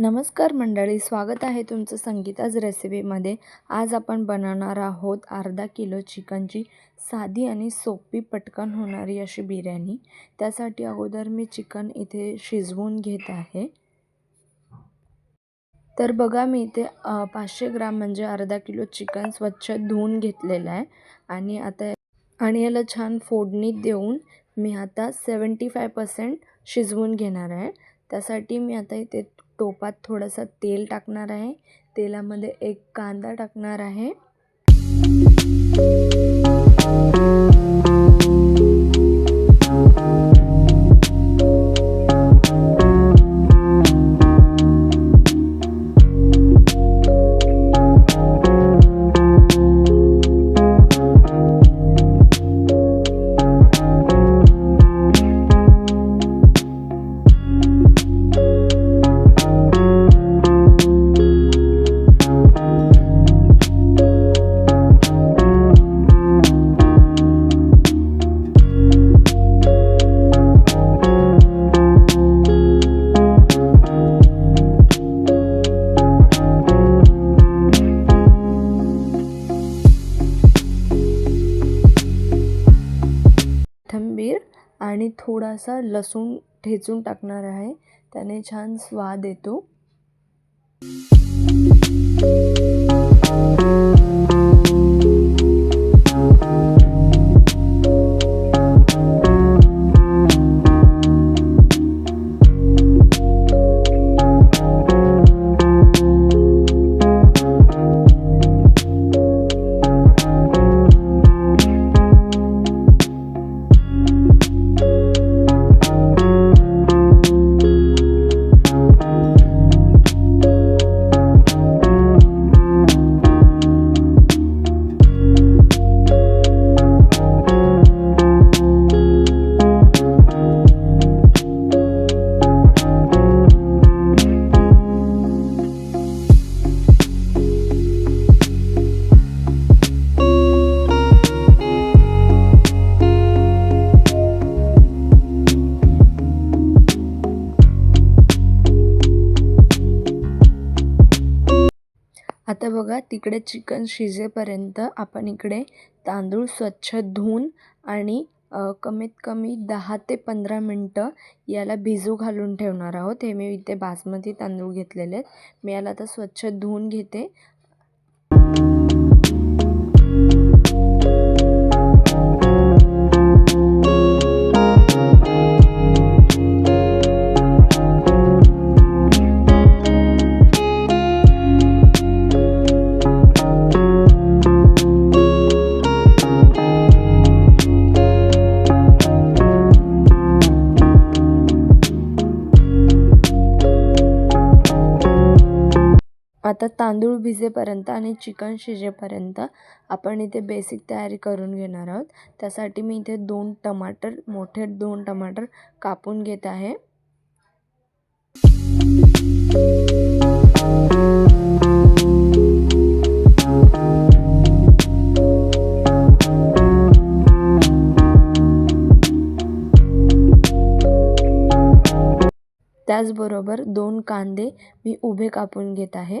नमस्कार मंडळी स्वागत आहे तुमचं संगीताज रेसिपीमध्ये. आज आपण बनवणार आहोत अर्धा किलो चिकनची साधी आणि सोपी पटकन होणारी अशी बिर्याणी. त्यासाठी अगोदर मी चिकन इथे शिजवून घेत आहे. तर बघा मी इथे पाचशे ग्राम म्हणजे अर्धा किलो चिकन स्वच्छ धुवून घेतलेलं आहे. आणि आता आणि याला छान फोडणी देऊन मी आता सेवन्टी फाय पर्सेंट शिजवून घेणार आहे. त्यासाठी मी आता इथे टोपात थोडंसं तेल टाकणार आहे. तेलामध्ये एक कांदा टाकणार आहे. आणि थोडासा लसूण ठेचून टाकणार आहे. त्याने छान स्वाद येतो. बघा तिकडे चिकन शिजेपर्यंत आपण इकडे तांदूळ स्वच्छ धुवून आणि कमीत कमी दहा ते पंधरा मिनटं याला भिजू घालून ठेवणार आहोत. हे मी इथे बासमती तांदूळ घेतलेले आहेत. मी याला आता स्वच्छ धुवून घेते. आता तांदूळ भिजेपर्यंत आणि चिकन शिजेपर्यंत आपण इथे बेसिक तयारी करून घेणार आहोत. त्यासाठी मी इथे दोन टमाटर मोठे दोन टमाटर कापून घेत आहे. त्याचबरोबर दोन कांदे मी उभे कापून घेत आहे.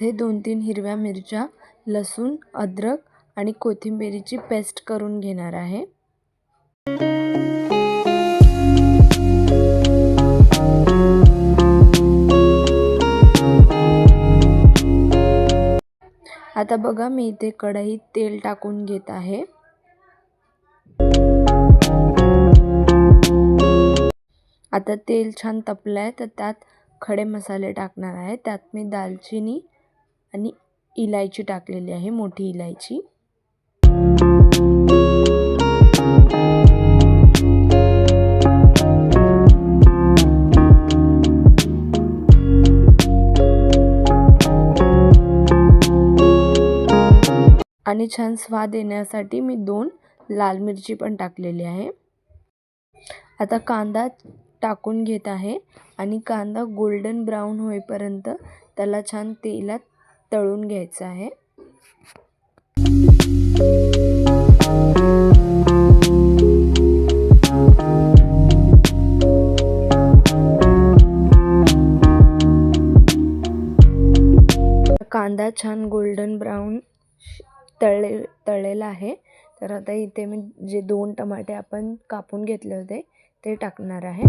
इथे दोन तीन हिरव्या मिरच्या लसूण अद्रक आणि कोथिंबिरीची पेस्ट करून घेणार आहे. आता बघा मी इथे कढईत तेल टाकून घेत आहे. आता तेल छान तपलं आहे तर त्यात खडे मसाले टाकणार आहे. त्यात मी दालचिनी आणि इलायची टाकलेली आहे मोठी इलायची. आणि छान स्वाद येण्यासाठी मी दोन लाल मिरची पण टाकलेली आहे. आता कांदा टाकून घेत आहे आणि कांदा गोल्डन ब्राऊन होईपर्यंत त्याला छान तेलात तळून घ्यायचं आहे. कांदा छान गोल्डन ब्राऊन तळले तळलेला आहे. तर आता इथे मी जे दोन टमाटे आपण कापून घेतले होते ते टाकणार आहे.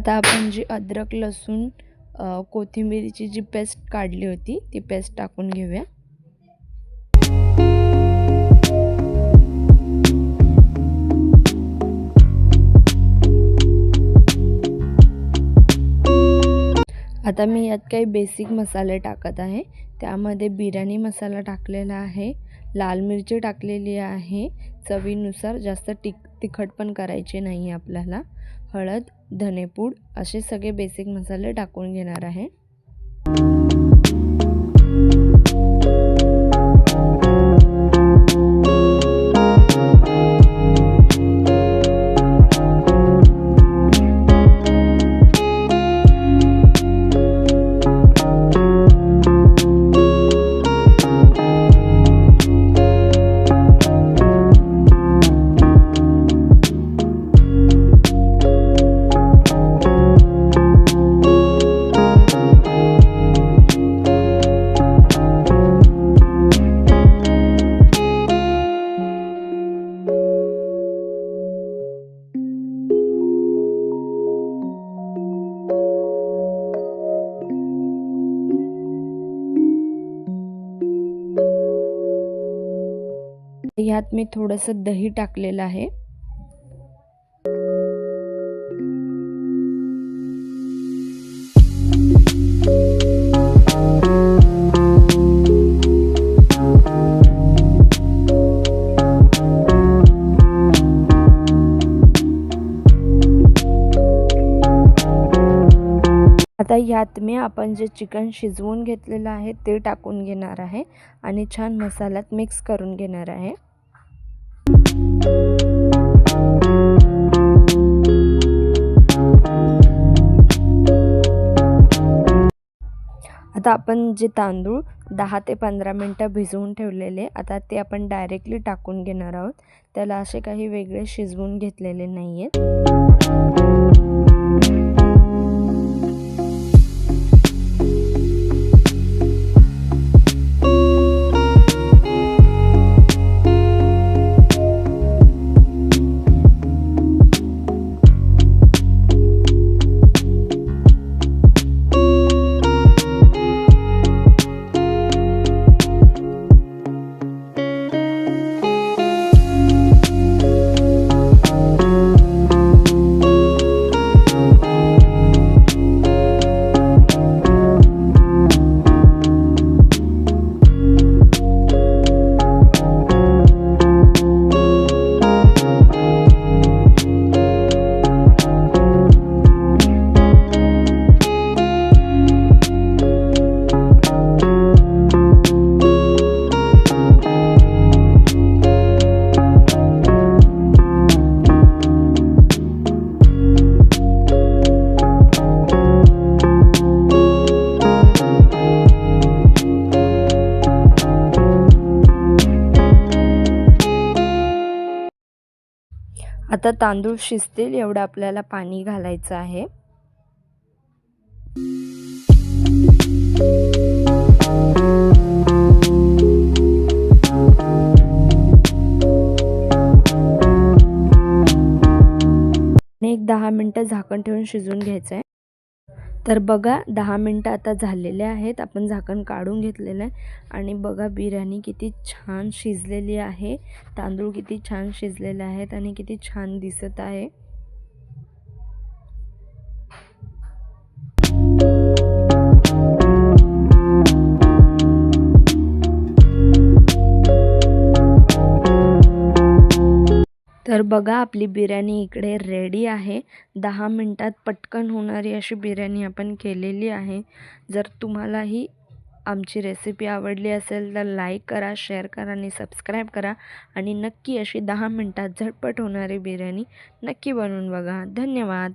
आता आपण जी अद्रक लसूण अ, कोथिंबीरची जी पेस्ट काढली होती ती पेस्ट टाकून घेऊया. आता मी यात काही बेसिक मसाले टाकत आहे. त्यामध्ये बिर्याणी मसाला टाकलेला आहे. लाल मिरची टाकलेली आहे. चवीनुसार जास्त टिक तिखट पण करायचे नाही आहे आपल्याला. हळद धनेपूड असे सगळे बेसिक मसाले टाकून घेणार आहे. ह्यात मी थोडंसं दही टाकलेलं आहे. आता ह्यात मी आपण जे चिकन शिजवून घेतलेलं आहे ते टाकून घेणार आहे आणि छान मसाल्यात मिक्स करून घेणार आहे. आता आपण जे तांदूळ दहा ते पंधरा मिनटं भिजवून ठेवलेले आता ते आपण डायरेक्टली टाकून घेणार आहोत. त्याला असे काही वेगळे शिजवून घेतलेले नाही आहेत आता तांदूळ शिजतील एवढं आपल्याला पाणी घालायचं आहे. आणि एक दहा मिनटं झाकण ठेवून शिजवून घ्यायचं आहे तर बघा दहा मिनटं आता झालेले आहेत. आपण झाकण काढून घेतलेलं आहे. आणि बघा बिर्याणी किती छान शिजलेली आहे. तांदूळ किती छान शिजलेले आहेत आणि किती छान दिसत आहे. तर बघा आपली बिर्याणी इकडे रेडी आहे. दहा मिनटात पटकन होणारी अशी बिर्याणी आपण केलेली आहे. जर तुम्हालाही आमची रेसिपी आवडली असेल तर लाईक करा शेअर करा आणि सबस्क्राईब करा. आणि नक्की अशी दहा मिनटात झटपट होणारी बिर्याणी नक्की बनवून बघा. धन्यवाद.